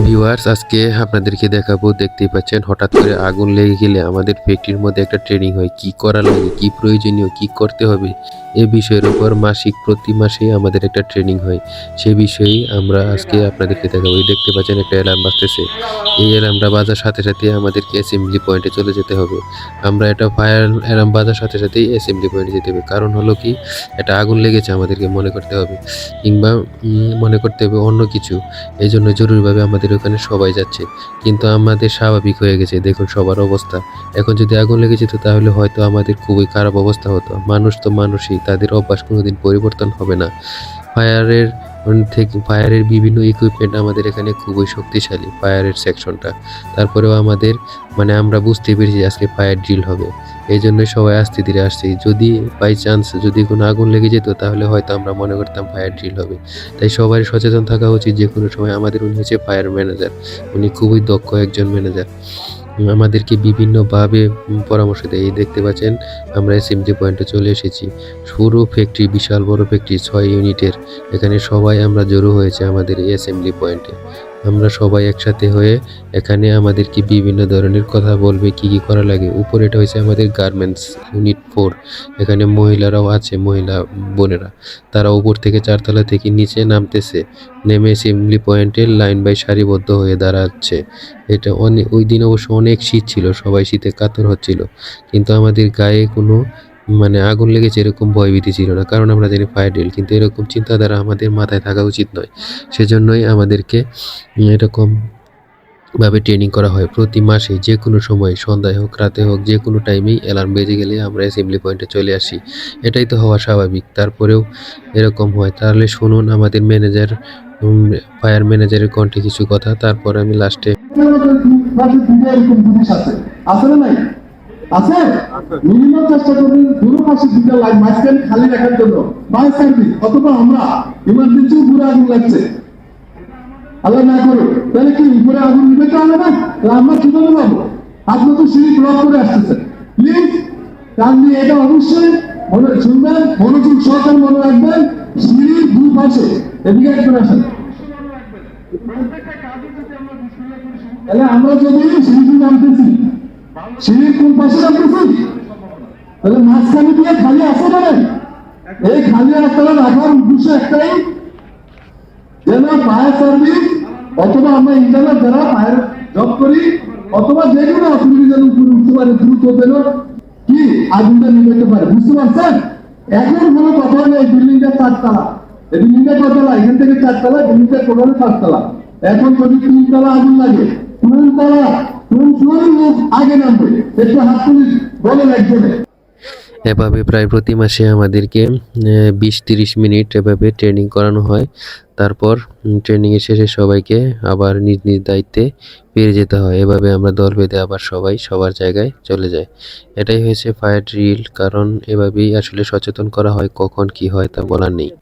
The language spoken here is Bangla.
ভিউয়ার্স আজকে আপনাদেরকে দেখাবো, দেখতেই পাচ্ছেন, হঠাৎ করে আগুন লেগে গেলে আমাদের ফ্যাক্টরির মধ্যে একটা ট্রেনিং হয়। কি করা লাগে? কি প্রয়োজনীয়? কি করতে হবে? এ বিষয়ের উপর মাসিক, প্রতি মাসে আমাদের একটা ট্রেনিং হয়। সে বিষয়েই আমরা আজকে আপনাদেরকে দেখাবো। এই দেখতে পাচ্ছেন একটা অ্যালার্ম বাজতেছে। এই অ্যালার্মটা বাজার সাথে সাথে আমাদেরকে অ্যাসেম্বলি পয়েন্টে চলে যেতে হবে। আমরা এটা ফায়ার অ্যালার্ম বাজার সাথে সাথেই অ্যাসেম্বলি পয়েন্টে যেতে হবে। কারণ হলো কি? এটা আগুন লেগেছে আমাদেরকে মনে করতে হবে। কিংবা মনে করতে হবে অন্য কিছু। এই জন্য জরুরিভাবে আমাদের ওখানে সবাই যাচ্ছে। কিন্তু আমাদের স্বাভাবিক হয়ে গেছে। দেখুন সবার অবস্থা। এখন যদি আগুন লেগে যেত তাহলে হয়তো আমাদের খুবই খারাপ অবস্থা হতো। মানুষ তো মানুষই। তাদের অভ্যাস কোনোদিন পরিবর্তন হবে না। ফায়ারের থেকে, ফায়ারের বিভিন্ন ইকুইপমেন্ট আমাদের এখানে খুবই শক্তিশালী ফায়ারের সেকশনটা তারপরেও আমাদের মানে আমরা বুঝতে পেরেছি আজকে ফায়ার ড্রিল হবে। এই জন্যই সবাই আস্তে ধীরে আসছি। যদি বাই চান্স যদি কোনো আগুন লেগে যেত, তাহলে হয়তো আমরা মনে করতাম ফায়ার ড্রিল হবে। তাই সবাই সচেতন থাকা উচিত যে কোনো সময় আমাদের উনি হচ্ছে ফায়ার ম্যানেজার উনি খুবই দক্ষ একজন ম্যানেজার আমাদেরকে বিভিন্নভাবে পরামর্শ দেয়। এই দেখতে পাচ্ছেন, আমরা এসএমজি পয়েন্টে চলে এসেছি। সরু ফ্যাক্টরি বিশাল বড় ফ্যাক্টরি ছয় ইউনিটের এখানে সবাই আমরা জড়ো হয়েছে আমাদের এই অ্যাসেম্বলি পয়েন্টে আমরা সবাই একসাথে হয়ে এখানে আমাদেরকে বিভিন্ন ধরনের কথা বলবে, কি কি করা লাগে। উপরে এটা হয়েছে আমাদের গার্মেন্টস ইউনিট ফোর এখানে মহিলারাও আছে, মহিলা বোনেরা। তারা উপর থেকে চারতলা থেকে নিচে নামতেছে। নেমে অ্যাসেম্বলি পয়েন্টে লাইন বাই সারিবদ্ধ হয়ে দাঁড়াচ্ছে। এটা অনেক ওই দিন অবশ্য অনেক শীত ছিল, সবাই শীতে কাতর হচ্ছিল। কিন্তু আমাদের গায়ে কোনো মানে আগুন লেগেছে এরকম ভয়ভীতি ছিল না, কারণ আমরা জানি ফায়ার ড্রিল কিন্তু এরকম চিন্তাধারা আমাদের মাথায় থাকা উচিত নয়। সেজন্যই আমাদেরকে এরকম ভাবে ট্রেনিং করা হয়। প্রতি মাসে যে কোনো সময়, সন্ধ্যায় হোক, রাতে হোক যে কোনো টাইমেই অ্যালার্ম বেজে গেলে আমরা অ্যাসেম্বলি পয়েন্টে চলে আসি। এটাই তো হওয়া স্বাভাবিক। তারপরেও এরকম হয়। তাহলে শুনুন, আমাদের ম্যানেজার ফায়ার ম্যানেজারের কণ্ঠে কিছু কথা, তারপর আমি লাস্টে না নাই আছে? মিনিমাম চেষ্টা করবেন দুটো পাশে দুটো লাইন, মাঝখানে খালি রাখার জন্য। বাই সার্ভিস, অথবা আমরা ইমার্জেন্সি উপরে আগুন লাগছে। আল্লাহ না করো তাহলে কি উপরে আগুন নিবে তো হবে না? আমরা কীভাবে পাবো? আপনি তো সিঁড়ি ব্লক করে আসতেছেন প্লিজ কান দিয়ে এটা অবশ্যই মনে শুনবেন, মনোযোগ সহকারে মনে রাখবেন সিঁড়ির দুই পাশে, এদিকে একজন আসেন। তাহলে আমরা যদি সিঁড়ি নামতেছি সিঁড়ির কোন পাশে নামতেছি তাহলে মাঝখানে দিয়ে খালি আছে না নাই? এই খালি রাস্তাটা রাখার উদ্দেশ্য একটাই। যেন ফায়ার সার্ভিস অথবা আমরা ইন্টারনেট যারা ফায়ার জব করি, অথবা যে কোনো অসুবিধা যেন উপরে উঠতে পারে, দ্রুত যেন কি আগুনটা নিভাইতে পারে। বুঝতে পারছেন? এখন কোনো কথা এই বিল্ডিংটা চারতলা। এই বিল্ডিংটা কতলা এখান থেকে চারতলা বিল্ডিংটা টোটালি পাঁচতলা। এখন যদি তিনতলা আগুন লাগে, তিনতলা এভাবে প্রায় প্রতি মাসে আমাদেরকে বিশ তিরিশ মিনিট এভাবে ট্রেনিং করানো হয়। তারপর ট্রেনিংয়ের শেষে সবাইকে আবার নিজ নিজ দায়িত্বে ফিরে যেতে হয়। এভাবে আমরা দল বেঁধে আবার সবাই সবার জায়গায় চলে যায় এটাই হয়েছে ফায়ার ড্রিল কারণ এভাবেই আসলে সচেতন করা হয় কখন কি হয় তা বলার নেই।